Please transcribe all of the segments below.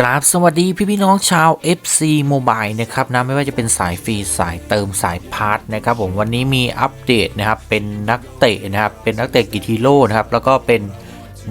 กราบสวัสดีพี่พี่น้องชาว FC Mobile นะครับนะไม่ว่าจะเป็นสายฟรีสายเติมสายพาร์ทนะครับผมวันนี้มีอัปเดตนะครับเป็นนักเตะนะครับเป็นนักเตะกิทิโลนะครับแล้วก็เป็น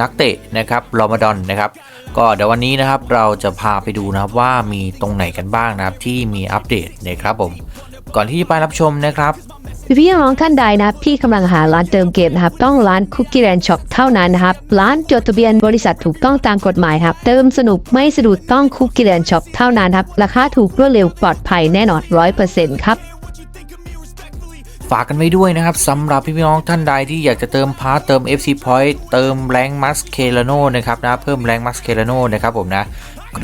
นักเตะนะครับรอมฎอนนะครับก็เดี๋ยววันนี้นะครับเราจะพาไปดูนะครับว่ามีตรงไหนกันบ้างนะครับที่มีอัปเดตนะครับผมก่อนที่จะไปรับชมนะครับ พี่น้องท่านใดนะครับที่กำลังหาร้านเติมเกมนะครับ ต้องร้านคุกกี้แ n นช็อปเท่านั้นนะครับ ร้านจดทะเบียนบริษัทถูกต้องตามกฎหมายครับ เติมสนุกไม่สะดุดต้องคุกกี้แ n นช็อปเท่านั้นครับ ราคาถูกรวดเร็วปลอดภัยแน่นอนร้อยเปอร์เซ็นต์ครับฝากกันไว้ด้วยนะครับสำหรับพี่พี่น้องท่านใดที่อยากจะเติมพาร์ทเติม FC Point เติมแรงมัสเคลโนนะครับนะเพิ่มแรงมัสเคลโนนะครับผมนะ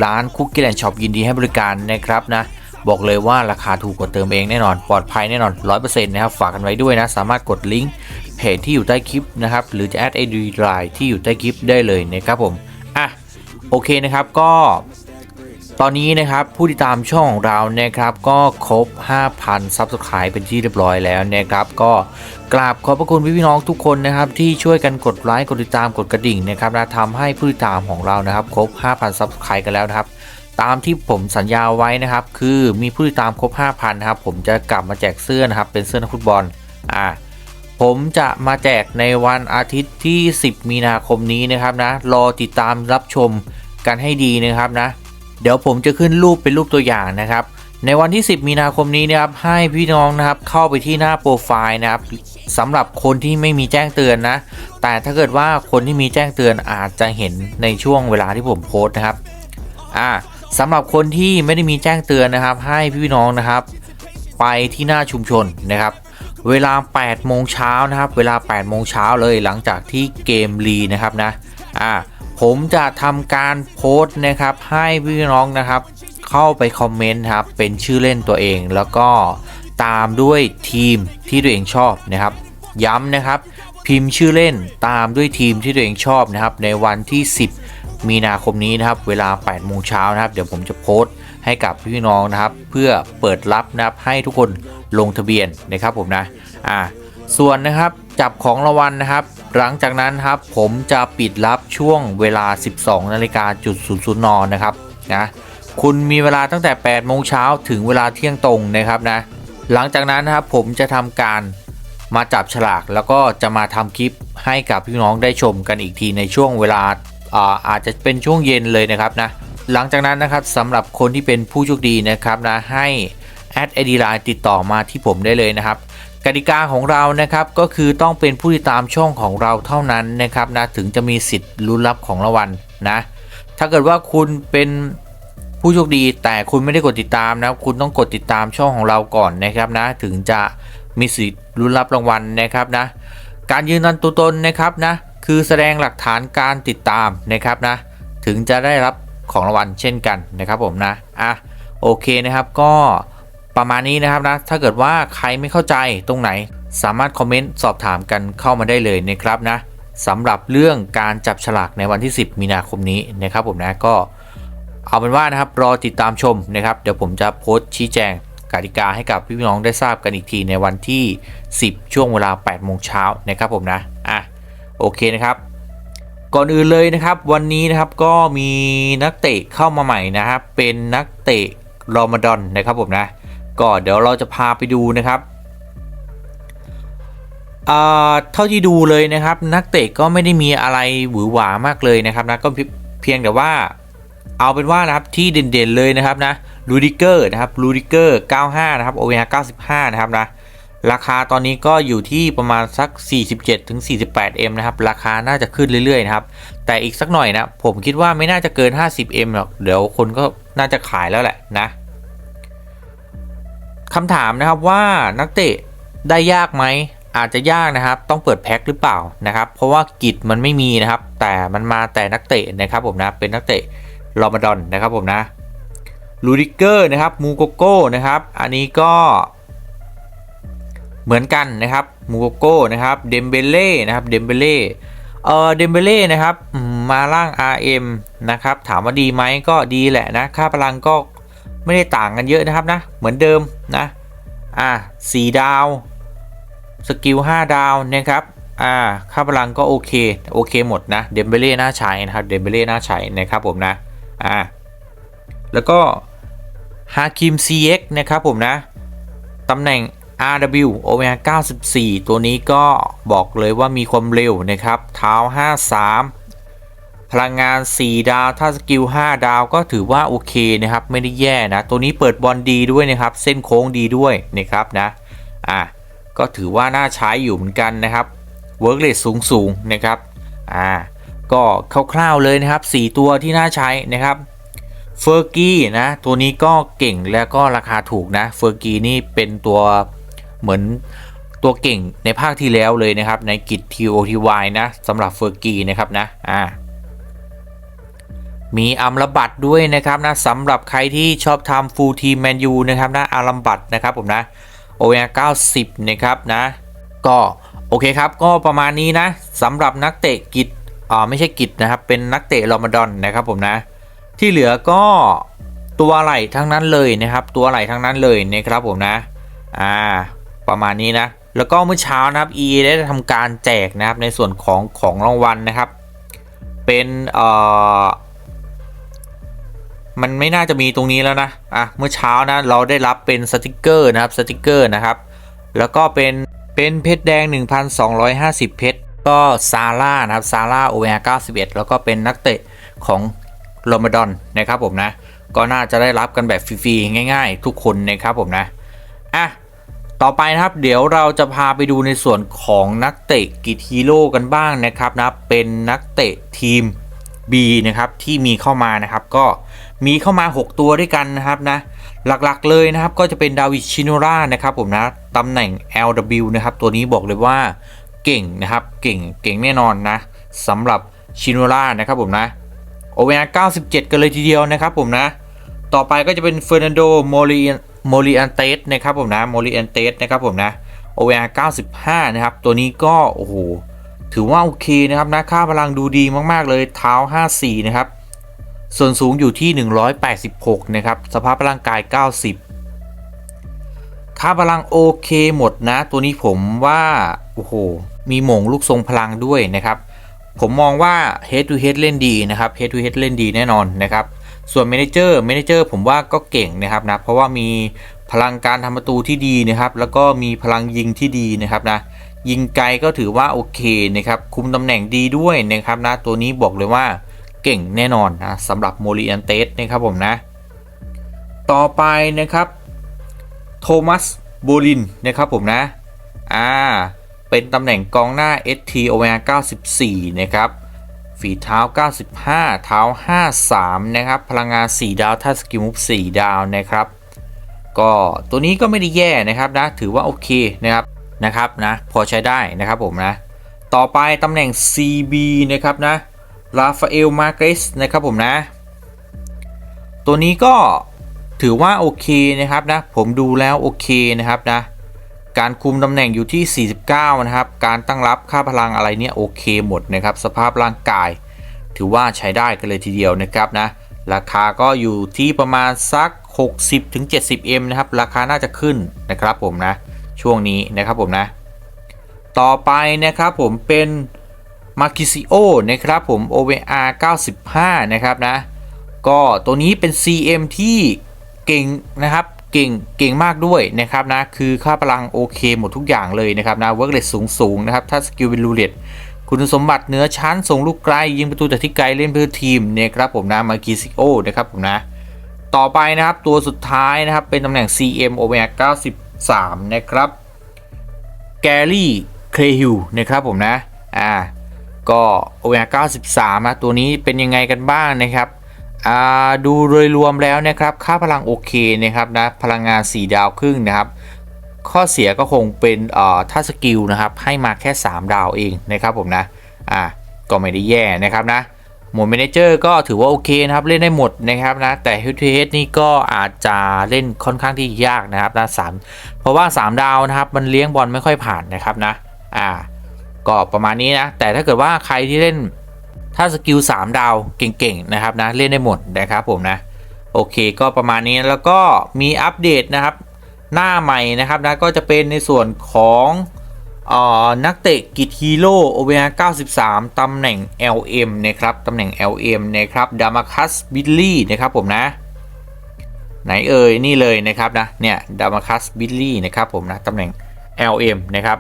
ร้านคุกกี้แลนด์ช็อปยินดีให้บริการนะครับนะ บอกเลยว่าราคาถูกกว่าเติมเองแน่นอน ปลอดภัยแน่นอน 100%นะครับ ฝากกันไว้ด้วยนะ สามารถกดลิงก์เพจที่อยู่ใต้คลิปนะครับ หรือจะแอดไอดีไลน์ที่อยู่ใต้คลิปได้เลยนะครับผม อะ โอเคนะครับ ก็ ตอนนี้นะครับ ผู้ติดตามช่องของเรานะครับ ก็ครบ 5,000 ซับสไคร b ์เป็นที่เรียบร้อยแล้วนะครับ ก็กราบขอบพระคุณพี่พี่น้องทุกคนนะครับที่ช่วยกันกดไลค์ กดติดตาม กดกระดิ่งนะครับนะทำให้ผู้ติดตามของเรานะครับ ครบ 5,000 ซับสไคร b ์กันแล้วนะครับ ตามที่ผมสัญญาไว้นะครับ คือมีผู้ติดตามครบ 5,000 นะครับ ผมจะกลับมาแจกเสื้อนะครับ เป็นเสื้อนักฟุตบอล อ่า ผมจะมาแจกในวันอาทิตย์ที่ 10 มีนาคมนี้นะครับนะ รอติดตามรับชมกันให้ดีนะครับนะ เดี๋ยวผมจะขึ้นรูปเป็นรูปตัวอย่างนะครับ ในวันที่ 10 มีนาคมนี้นะครับ ให้พี่น้องนะครับเข้าไปที่หน้าโปรไฟล์นะครับสำหรับคนที่ไม่มีแจ้งเตือนนะ แต่ถ้าเกิดว่าคนที่มีแจ้งเตือนอาจจะเห็นในช่วงเวลาที่ผมโพสต์นะครับ อ่า สำหรับคนที่ไม่ได้มีแจ้งเตือนนะครับ ให้พี่น้องนะครับ ไปที่หน้าชุมชนนะครับ เวลา 8 โมงเช้านะครับ เวลา 8 โมงเช้าเลยหลังจากที่เกมรีนะครับนะอ่าผมจะทำการโพสต์นะครับ ให้พี่น้องนะครับ เข้าไปคอมเมนต์ครับเป็นชื่อเล่นตัวเองแล้วก็ตามด้วยทีมที่ตัวเองชอบนะครับ ย้ำนะครับ พิมพ์ชื่อเล่นตามด้วยทีมที่ตัวเองชอบนะครับ ในวันที่ 10 มีนาคมนี้นะครับเวลา8โมงเช้านะครับเดี๋ยวผมจะโพสต์ให้กับพี่น้องนะครับ เพื่อเปิดรับนะครับให้ทุกคนลงทะเบียนนะครับผมนะอ่าส่วนนะครับจับของรางวัลนะครับ หลังจากนั้นครับผมจะปิดรับช่วงเวลา 12นาฬิกาจุดศูนย์นนะครับนะคุณมีเวลาตั้งแต่8โมงเช้าถึงเวลาเที่ยงตรงนะครับนะหลังจากนั้นนะครับผมจะทำการมาจับฉลาก แล้วก็จะมาทำคลิปให้กับพี่น้องได้ชมกันอีกทีในช่วงเวลา อาอาจจะเป็นช่วงเย็นเลยนะครับนะหลังจากนั้นนะครับสำหรับคนที่เป็นผู้โชคดีนะครับนะให้แอดไอดีไลน์ติดต่อมาที่ผมได้เลยนะครับกติกาของเรานะครับก็คือต้องเป็นผู้ติดตามช่องของเราเท่านั้นนะครับนะถึงจะมีสิทธิ์ลุ้นรับของรางวัลนะถ้าเกิดว่าคุณเป็นผู้โชคดีแต่คุณไม่ได้กดติดตามนะคุณต้องกดติดตามช่องของเราก่อนนะครับนะถึงจะมีสิทธิ์ลุ้นรับรางวัลนะครับนะการยืนยันตัวตนนะครับนะ คือแสดงหลักฐานการติดตามนะครับนะ ถึงจะได้รับของรางวัลเช่นกันนะครับผมนะ อะโอเคนะครับก็ประมาณนี้นะครับนะ ถ้าเกิดว่าใครไม่เข้าใจตรงไหน สามารถคอมเมนต์สอบถามกันเข้ามาได้เลยนะครับนะสำหรับเรื่องการจับฉลากในวันที่ 10 มีนาคมนี้นะครับผมนะก็เอาเป็นว่านะครับรอติดตามชมนะครับ เดี๋ยวผมจะโพสต์ชี้แจงกติกาให้กับพี่น้องได้ทราบกันอีกทีในวันที่ 10 ช่วงเวลา 8 โมงเช้านะครับผมนะ อะ โอเคนะครับ ก่อนอื่นเลยนะครับ วันนี้นะครับก็มีนักเตะเข้ามาใหม่นะครับ เป็นนักเตะรอมฎอนนะครับผมนะ ก็เดี๋ยวเราจะพาไปดูนะครับอ่าเท่าที่ดูเลยนะครับ นักเตะก็ไม่ได้มีอะไรหวือหวามากเลยนะครับนะก็เพียงแต่ว่าเอาเป็นว่านะครับที่เด่นๆเลยนะครับนะลูดิเกอร์นะครับลูดิเกอร์ 95 นะครับโอเวอร์95 นะครับนะ ราคาตอนนี้ก็อยู่ที่ประมาณสัก 47ถึง48 M นะครับ ราคาน่าจะขึ้นเรื่อยๆนะครับ แต่อีกสักหน่อยนะ ผมคิดว่าไม่น่าจะเกิน 50 M หรอก เดี๋ยวคนก็น่าจะขายแล้วแหละนะคำถามนะครับว่านักเตะได้ยากไหม อาจจะยากนะครับ ต้องเปิดแพ็คหรือเปล่านะครับ เพราะว่ากิจมันไม่มีนะครับ แต่มันมาแต่นักเตะนะครับผมนะ เป็นนักเตะรอมฎอนนะครับผมนะ ลูดิเกอร์นะครับ มูโกโก้นะครับ อันนี้ก็ เหมือนกันนะครับมูโกโก้นะครับเดมเบเล่นะครับเดมเบเล่เออเดมเบเล่นะครับมมาล่าง RM นะครับถามว่าดีไหมก็ดีแหละนะค่าพลังก็ไม่ได้ต่างกันเยอะนะครับนะเหมือนเดิมนะอ่าสี่ดาวสกิล5ดาวนะครับอ่าค่าพลังก็โอเคโอเคหมดนะเดมเบเล่น่าใช้นะครับเดมเบเล่น่าใช้นะครับผมนะอ่าแล้วก็ฮาคิม CX นะครับผมนะตำแหน่ง RW Omega 94 ตัวนี้ก็บอกเลยว่ามีความเร็วนะครับเท้า 53 พลังงาน 4 ดาว ถ้าสกิล 5 ดาวก็ถือว่าโอเคนะครับ ไม่ได้แย่นะ ตัวนี้เปิดบอลดีด้วยนะครับ เส้นโค้งดีด้วยนะครับนะอะก็ถือว่าน่าใช้อยู่เหมือนกันนะครับเวิร์กเลสสูงสูงๆนะครับอ่าก็คร่าวๆเลยนะครับ 4 ตัวที่น่าใช้นะครับเฟอร์กี้นะตัวนี้ก็เก่งแล้วก็ราคาถูกนะเฟอร์กี้นี่เป็นตัว เหมือนตัวเก่งในภาคที่แล้วเลยนะครับในกิจ TOTY นะสำหรับเฟอร์กี้นะครับนะอ่ามีอัมรบัตด้วยนะครับนะสำหรับใครที่ชอบทำฟูลทีมแมนยูนะครับนะอัมบัตนะครับผมนะโอเอ90นะครับนะก็โอเคครับก็ประมาณนี้นะสำหรับนักเตะกิจอ่าไม่ใช่กิจนะครับเป็นนักเตะรอมฎอนนะครับผมนะที่เหลือก็ตัวไหลทั้งนั้นเลยนะครับ ตัวไหลทั้งนั้นเลยนะครับผมนะอ่า ประมาณนี้นะ แล้วก็เมื่อเช้านะครับ EA ได้ทำการแจกนะครับในส่วนของของรางวัลนะครับ เป็นเอ่อมันไม่น่าจะมีตรงนี้แล้วนะ อะ เมื่อเช้านะ เราได้รับเป็นสติกเกอร์นะครับ สติกเกอร์นะครับ แล้วก็เป็น เป็นเพชรแดง 1,250 เพชร ก็ซาร่านะครับ ซาร่าโอเวอร์91 แล้วก็เป็นนักเตะของโรมาดอนนะครับผมนะ ก็น่าจะได้รับกันแบบฟรีๆง่าย ๆ ทุกคนนะครับผมนะ อะ ต่อไปนะครับเดี๋ยวเราจะพาไปดูในส่วนของนักเตะกิจฮีโร่กันบ้างนะครับนะเป็นนักเตะทีม B นะครับที่มีเข้ามานะครับก็มีเข้ามา 6 ตัวด้วยกันนะครับนะหลักๆเลยนะครับก็จะเป็นดาวิดชิโนรานะครับผมนะตำแหน่ง LW นะครับตัวนี้บอกเลยว่าเก่งนะครับเก่งเก่งแน่นอนนะสำหรับชิโนรานะครับผมนะโอเวอร์97 กันเลยทีเดียวนะครับผมนะต่อไปก็จะเป็นเฟอร์นันโดโมลิ โมลิอันเตสนะครับผมนะโมลิอันเตสนะครับผมนะโอเวอร์95 นะครับ ตัวนี้ก็ โอ้โห ถือว่า โอเค นะครับนะค่าพลังดูดีมาก ๆ เลยเท้า 54 นะครับ ส่วนสูงอยู่ที่ 186 นะครับ สภาพร่างกาย 90 ค่าพลังโอเคหมดนะ ตัวนี้ผมว่า โอ้โห มีหม่งลูกทรงพลังด้วยนะครับ ผมมองว่า head to head เล่นดีนะครับ head to head เล่นดีแน่นอนนะครับ ส่วน manager manager ผมว่าก็เก่งนะครับนะเพราะว่ามีพลังการทำประตูที่ดีนะครับ แล้วก็มีพลังยิงที่ดีนะครับนะยิงไกลก็ถือว่าโอเคนะครับคุมตำแหน่งดีด้วยนะครับนะตัวนี้บอกเลยว่าเก่งแน่นอนนะสำหรับโมริอันเตสนะครับผมนะ ต่อไปนะครับโทมัสโบลินนะครับผมนะอ่าเป็นตำแหน่งกองหน้า ST o v 94 นะครับ ฝีเท้า 95 เท้า 53 นะครับ พลังงาน 4 ดาวถ้าสกิลมุฟ4ดาวนะครับ ก็ตัวนี้ก็ไม่ได้แย่นะครับนะ ถือว่าโอเคนะครับ นะครับนะ พอใช้ได้นะครับผมนะ ต่อไปตำแหน่ง CB นะครับนะ ราฟาเอล มาเกสนะครับผมนะ ตัวนี้ก็ถือว่าโอเคนะครับนะ ผมดูแล้วโอเคนะครับนะ การคุมตำแหน่งอยู่ที่ 49 นะครับ การตั้งรับค่าพลังอะไรเนี่ยโอเคหมดนะครับ สภาพร่างกาย ถือว่าใช้ได้กันเลยทีเดียวนะครับนะ ราคาก็อยู่ที่ประมาณสัก 60-70M นะครับ ราคาน่าจะขึ้นนะครับผมนะ ช่วงนี้นะครับผมนะ ต่อไปนะครับผมเป็นมาคิซิโอนะครับผม OVR 95 นะครับนะ ก็ตัวนี้เป็น CM ที่เก่งนะครับ เก่งเก่งมากด้วยนะครับนะคือค่าพลังโอเคหมดทุกอย่างเลยนะครับนะเวิร์กเลสสูงสูงๆนะครับถ้าสกิลเป็นรูเลตคุณสมบัติเนื้อชั้นส่งลูกไกล ยิงประตูจากที่ไกลเล่นเพื่อทีมเนะครับผมนะมาคิซิโอนะครับผมนะ ต่อไปนะครับตัวสุดท้ายนะครับเป็นตำแหน่ง CM OVR 93 นะครับแกรี่เคลฮิวนะครับผมนะอ่าก็ OVR 93นะตัวนี้เป็นยังไงกันบ้างนะครับ ดูโดยรวมแล้วนะครับ ค่าพลังโอเคนะครับนะพลังงาน 4 ดาวครึ่งนะครับ ข้อเสียก็คงเป็นเออถ้าสกิลนะครับ ให้มาแค่ 3 ดาวเองนะครับผมนะอ่าก็ไม่ได้แย่นะครับนะหมวด Manager ก็ถือว่าโอเคนะครับ เล่นได้หมดนะครับนะแต่ h t h นี่ก็อาจจะเล่นค่อนข้างที่ยากนะครับนะสามเพราะว่า 3 ดาวนะครับมันเลี้ยงบอลไม่ค่อยผ่านนะครับนะอ่าก็ประมาณนี้นะแต่ถ้าเกิดว่าใครที่เล่น ถ้าสกิล3ดาวเก่งๆนะครับนะเล่นได้หมดนะครับผมนะโอเคก็ประมาณนี้แล้วก็มีอัปเดตนะครับหน้าใหม่นะครับนะก็จะเป็นในส่วนของออนักเตะกิจฮีโร่โอเวอร์93 ตำแหน่ง LM นะครับตำแหน่ง LM นะครับดามาคัสบิลลี่นะครับผมนะ ไหนเอ่ยนี่เลยนะครับนะเนี่ยดามาคัสบิลลี่นะครับผมนะตำแหน่ง LM นะครับ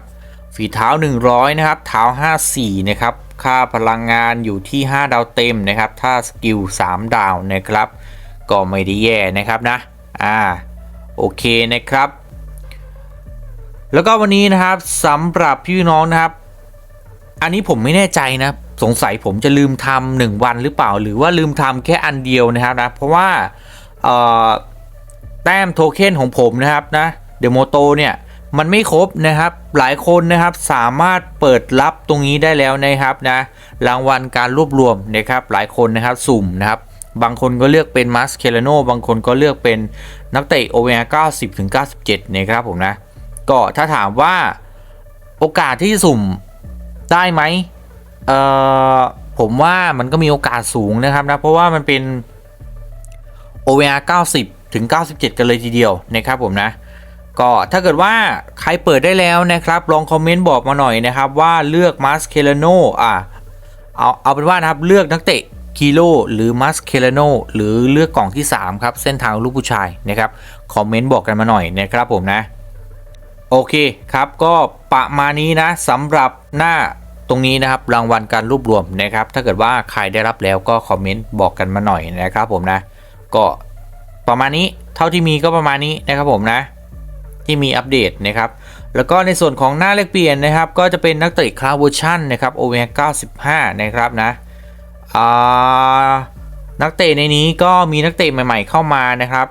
ฝีเท้า 100 นะครับ เท้า 54 นะครับ ค่าพลังงานอยู่ที่ 5 ดาวเต็มนะครับ ถ้าสกิล 3 ดาวนะครับ ก็ไม่ได้แย่นะครับนะ อ่า โอเคนะครับ แล้วก็วันนี้นะครับสำหรับพี่น้องนะครับ อันนี้ผมไม่แน่ใจนะสงสัยผมจะลืมทำหนึ่งวันหรือเปล่า หรือว่าลืมทำแค่อันเดียวนะครับนะ เพราะว่าเอ่อแต้มโทเค็นของผมนะครับนะเดโมโตเนี่ย มันไม่ครบนะครับ หลายคนนะครับสามารถเปิดรับตรงนี้ได้แล้วนะครับนะรางวัลการรวบรวมนะครับ หลายคนนะครับสุ่มนะครับบางคนก็เลือกเป็นมาสเคลโนบางคนก็เลือกเป็นนักเตะโอเวอร์90ถึง97นะครับผมนะ ก็ถ้าถามว่าโอกาสที่สุ่มได้ไหมเอ่อผมว่ามันก็มีโอกาสสูงนะครับนะ เพราะว่ามันเป็น OVR 90 ถึง 97 กันเลยทีเดียวนะครับผมนะ ก็ถ้าเกิดว่าใครเปิดได้แล้วนะครับ ลองคอมเมนต์บอกมาหน่อยนะครับว่าเลือกมาสเคลโนอะเอาเอาเป็นว่านะครับเลือกนักเตะคีโลหรือมัสเคลโนหรือเลือกกล่องที่ 3 ครับ เส้นทางลูกผู้ชายนะครับคอมเมนต์บอกกันมาหน่อยนะครับผมนะ โอเคครับก็ประมาณนี้นะสำหรับหน้าตรงนี้นะครับรางวัลการรวบรวมนะครับ ถ้าเกิดว่าใครได้รับแล้วก็คอมเมนต์บอกกันมาหน่อยนะครับผมนะ ก็ประมาณนี้เท่าที่มีก็ประมาณนี้นะครับผมนะ ที่มีอัปเดตนะครับแล้วก็ในส่วนของหน้าเลขเปลี่ยนนะครับ ก็จะเป็นนักเตะคลาสเวอร์ชันนะครับโอเวอร์95นะครับนะนักเตะในนี้ก็มีนักเตะใหม่ๆเข้ามานะครับ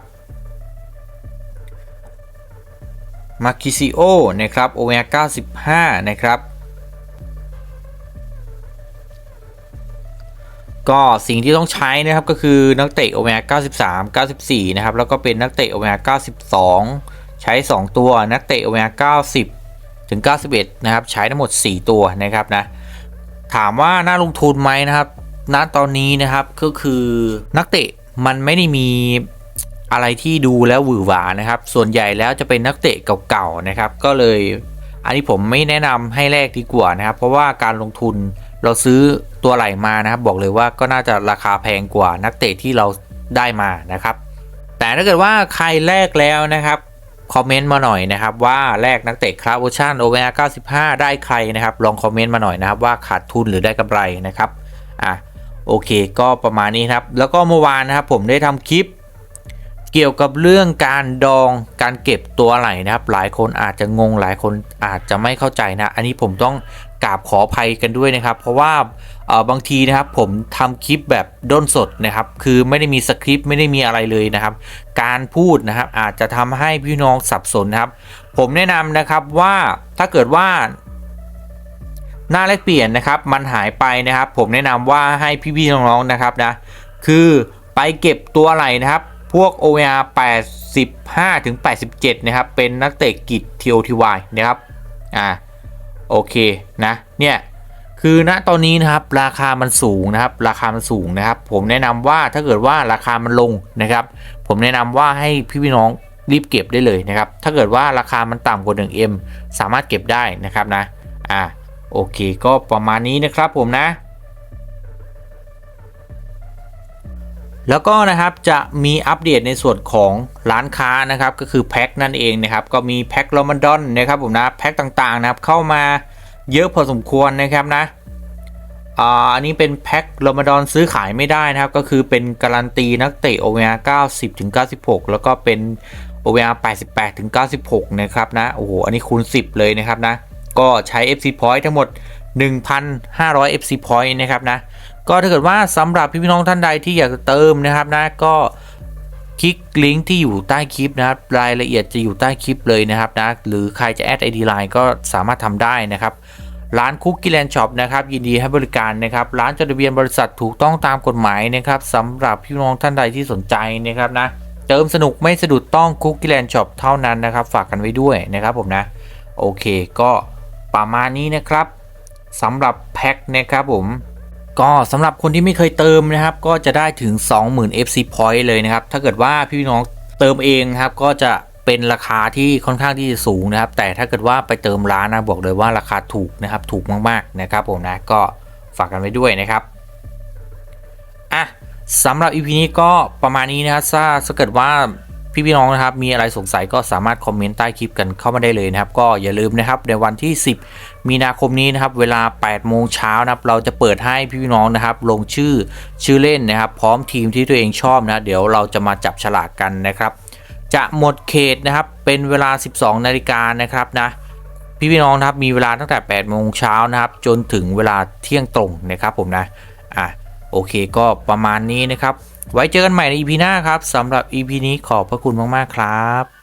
มาคิซิโอนะครับโอเวอร์95นะครับก็สิ่งที่ต้องใช้นะครับก็คือนักเตะโอเมก้า93 94 นะครับ แล้วก็เป็นนักเตะโอเมก้า92 ใช้ 2 ตัวนักเตะโอเมก้า90 ถึง 91 นะครับ ใช้ทั้งหมด 4 ตัวนะครับนะ ถามว่าน่าลงทุนไหมนะครับณตอนนี้นะครับก็คือนักเตะมันไม่ได้มีอะไรที่ดูแล้วหวือหวานะครับ ส่วนใหญ่แล้วจะเป็นนักเตะเก่าๆนะครับ ก็เลยอันนี้ผมไม่แนะนำให้แลกดีกว่านะครับ เพราะว่าการลงทุนเราซื้อตัวไหลมานะครับ บอกเลยว่าก็น่าจะราคาแพงกว่านักเตะที่เราได้มานะครับ แต่ถ้าเกิดว่าใครแลกแล้วนะครับ คอมเมนต์มาหน่อยนะครับว่าแลกนักเตะคราฟเวอร์ชันโอเวอร์95 ได้ใครนะครับ ลองคอมเมนต์มาหน่อยนะครับว่าขาดทุนหรือได้กำไรนะครับอะโอเคก็ประมาณนี้ครับ แล้วก็เมื่อวานนะครับผมได้ทำคลิป เกี่ยวกับเรื่องการดองการเก็บตัวไหลนะครับ หลายคนอาจจะงงหลายคนอาจจะไม่เข้าใจนะ อันนี้ผมต้อง กราบขออภัยกันด้วยนะครับ เพราะว่าเออบางทีนะครับผมทำคลิปแบบด้นสดนะครับ คือไม่ได้มีสคริปต์ไม่ได้มีอะไรเลยนะครับ การพูดนะครับอาจจะทำให้พี่น้องสับสนนะครับ ผมแนะนำนะครับว่าถ้าเกิดว่าหน้าแลกเปลี่ยนนะครับมันหายไปนะครับ ผมแนะนำว่าให้พี่ๆน้องๆนะครับนะคือไปเก็บตัวไหลนะครับ พวก OR 85ถึง87 นะครับ เป็นนักเตะกิจ TOTY นะครับอ่า โอเคนะเนี่ยคือณตอนนี้นะครับราคามันสูงนะครับ ราคามันสูงนะครับ ผมแนะนำว่าถ้าเกิดว่าราคามันลงนะครับ ผมแนะนำว่าให้พี่พี่น้องรีบเก็บได้เลยนะครับ ถ้าเกิดว่าราคามันต่ำกว่า 1M สามารถเก็บได้นะครับนะอ่าโอเค ก็ประมาณนี้นะครับผมนะ แล้วก็นะครับจะมีอัปเดตในส่วนของร้านค้านะครับก็คือแพ็คนั่นเองนะครับก็มีแพ็คโรมันดอนนะครับผมนะแพ็คต่างๆนะครับเข้ามาเยอะพอสมควรนะครับนะอันนี้เป็นแพ็คโรมันดอนซื้อขายไม่ได้นะครับ ก็คือเป็นการันตีนักเตะ OVR 90ถึง96 แล้วก็เป็น OVR 88ถึง96 นะครับนะโอ้โหอันนี้คูณ 10 เลยนะครับนะ ก็ใช้ FC Point ทั้งหมด 1,500 FC Point นะครับนะ ก็ถ้าเกิดว่าสำหรับพี่น้องท่านใดที่อยากจะเติมนะครับนะก็คลิกลิงก์ที่อยู่ใต้คลิปนะครับรายละเอียดจะอยู่ใต้คลิปเลยนะครับนะหรือใครจะแอด ID Line ก็สามารถทำได้นะครับร้านคุกกี้แลนด์ช็อปนะครับยินดีให้บริการนะครับร้านจดทะเบียนบริษัทถูกต้องตามกฎหมายนะครับสำหรับพี่น้องท่านใดที่สนใจนะครับนะเติมสนุกไม่สะดุดต้องคุกกี้แลนด์ช็อปเท่านั้นนะครับ ฝากกันไว้ด้วยนะครับผมนะ โอเคก็ประมาณนี้นะครับสำหรับแพ็คนะครับผม ก็สำหรับคนที่ไม่เคยเติมนะครับ ก็จะได้ถึง 20,000 FC Point เลยนะครับ ถ้าเกิดว่าพี่น้องเติมเองครับก็จะเป็นราคาที่ค่อนข้างที่จะสูงนะครับ แต่ถ้าเกิดว่าไปเติมร้านนะบอกเลยว่าราคาถูกนะครับ ถูกมากๆนะครับผมนะก็ฝากกันไว้ด้วยนะครับอะสำหรับ EP นี้ก็ประมาณนี้นะครับถ้าถ้าเกิดว่า พี่ๆน้องนะครับมีอะไรสงสัยก็สามารถคอมเมนต์ใต้คลิปกันเข้ามาได้เลยนะครับ ก็อย่าลืมนะครับในวันที่ 10 มีนาคมนี้นะครับเวลา 8 โมงเช้านะครับเราจะเปิดให้พี่ๆน้องนะครับลงชื่อชื่อเล่นนะครับ พร้อมทีมที่ตัวเองชอบนะเดี๋ยวเราจะมาจับฉลากกันนะครับ จะหมดเขตนะครับเป็นเวลา 12 นาฬิกานะครับนะพี่พี่น้องนะครับมีเวลาตั้งแต่ 8 โมงเช้านะครับ จนถึงเวลาเที่ยงตรงนะครับผมนะอะโอเคก็ประมาณนี้นะครับ ไว้เจอกันใหม่ใน EP หน้าครับสำหรับ EP นี้ขอบพระคุณมาก ๆ ครับ